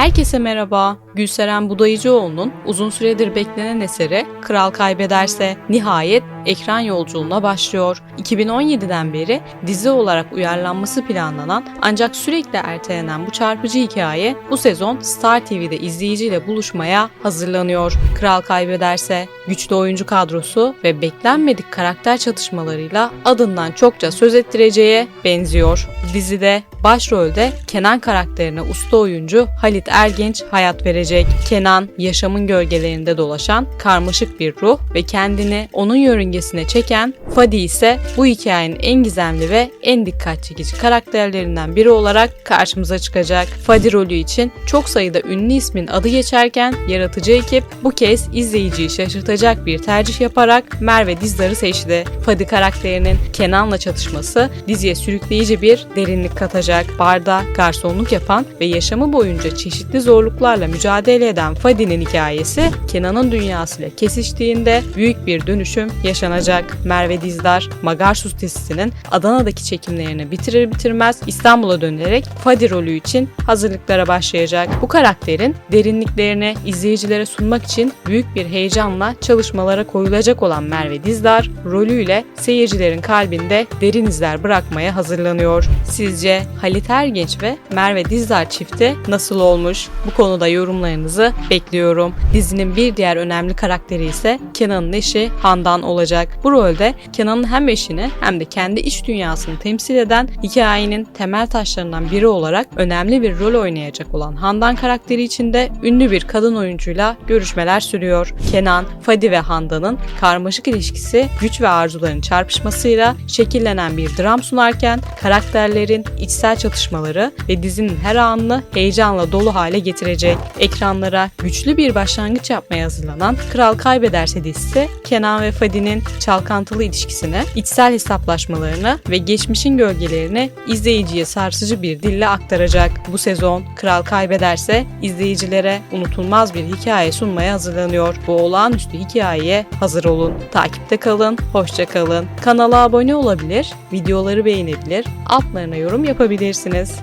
Herkese merhaba. Gülseren Budayıcıoğlu'nun uzun süredir beklenen eseri Kral Kaybederse nihayet ekran yolculuğuna başlıyor. 2017'den beri dizi olarak uyarlanması planlanan ancak sürekli ertelenen bu çarpıcı hikaye bu sezon Star TV'de izleyiciyle buluşmaya hazırlanıyor. Kral Kaybederse güçlü oyuncu kadrosu ve beklenmedik karakter çatışmalarıyla adından çokça söz ettireceğe benziyor. Dizide başrolde Kenan karakterine usta oyuncu Halit Ergenç hayat verecek. Kenan yaşamın gölgelerinde dolaşan karmaşık bir ruh ve kendini onun yörüngesine çeken Fadi ise bu hikayenin en gizemli ve en dikkat çekici karakterlerinden biri olarak karşımıza çıkacak. Fadi rolü için çok sayıda ünlü ismin adı geçerken yaratıcı ekip bu kez izleyiciyi şaşırtacak bir tercih yaparak Merve Dizdar'ı seçti. Fadi karakterinin Kenan'la çatışması diziye sürükleyici bir derinlik katacak. Barda garsonluk yapan ve yaşamı boyunca çeşitli zorluklarla mücadele eden Fadi'nin hikayesi Kenan'ın dünyasıyla kesiştiğinde büyük bir dönüşüm yaşanacak. Merve Dizdar, Magarsus dizisinin Adana'daki çekimlerini bitirir bitirmez İstanbul'a dönerek Fadi rolü için hazırlıklara başlayacak. Bu karakterin derinliklerini izleyicilere sunmak için büyük bir heyecanla çalışmalara koyulacak olan Merve Dizdar, rolüyle seyircilerin kalbinde derin izler bırakmaya hazırlanıyor. Sizce Halit Ergenç ve Merve Dizdar çifti nasıl olmuş? Bu konuda yorumlarınızı bekliyorum. Dizinin bir diğer önemli karakteri ise Kenan'ın eşi Handan olacak. Bu rolde Kenan'ın hem eşini hem de kendi iç dünyasını temsil eden hikayenin temel taşlarından biri olarak önemli bir rol oynayacak olan Handan karakteri için de ünlü bir kadın oyuncuyla görüşmeler sürüyor. Kenan, Fadi ve Handan'ın karmaşık ilişkisi güç ve arzuların çarpışmasıyla şekillenen bir dram sunarken karakterlerin içsel çatışmaları ve dizinin her anını heyecanla dolu hale getirecek. Ekranlara güçlü bir başlangıç yapmaya hazırlanan Kral Kaybederse dizisi Kenan ve Fadi'nin çalkantılı ilişkisini, içsel hesaplaşmalarını ve geçmişin gölgelerini izleyiciye sarsıcı bir dille aktaracak. Bu sezon Kral Kaybederse izleyicilere unutulmaz bir hikaye sunmaya hazırlanıyor. Bu olağanüstü hikayeye hazır olun. Takipte kalın, hoşça kalın. Kanala abone olabilir, videoları beğenebilir, altlarına yorum yapabilirsiniz.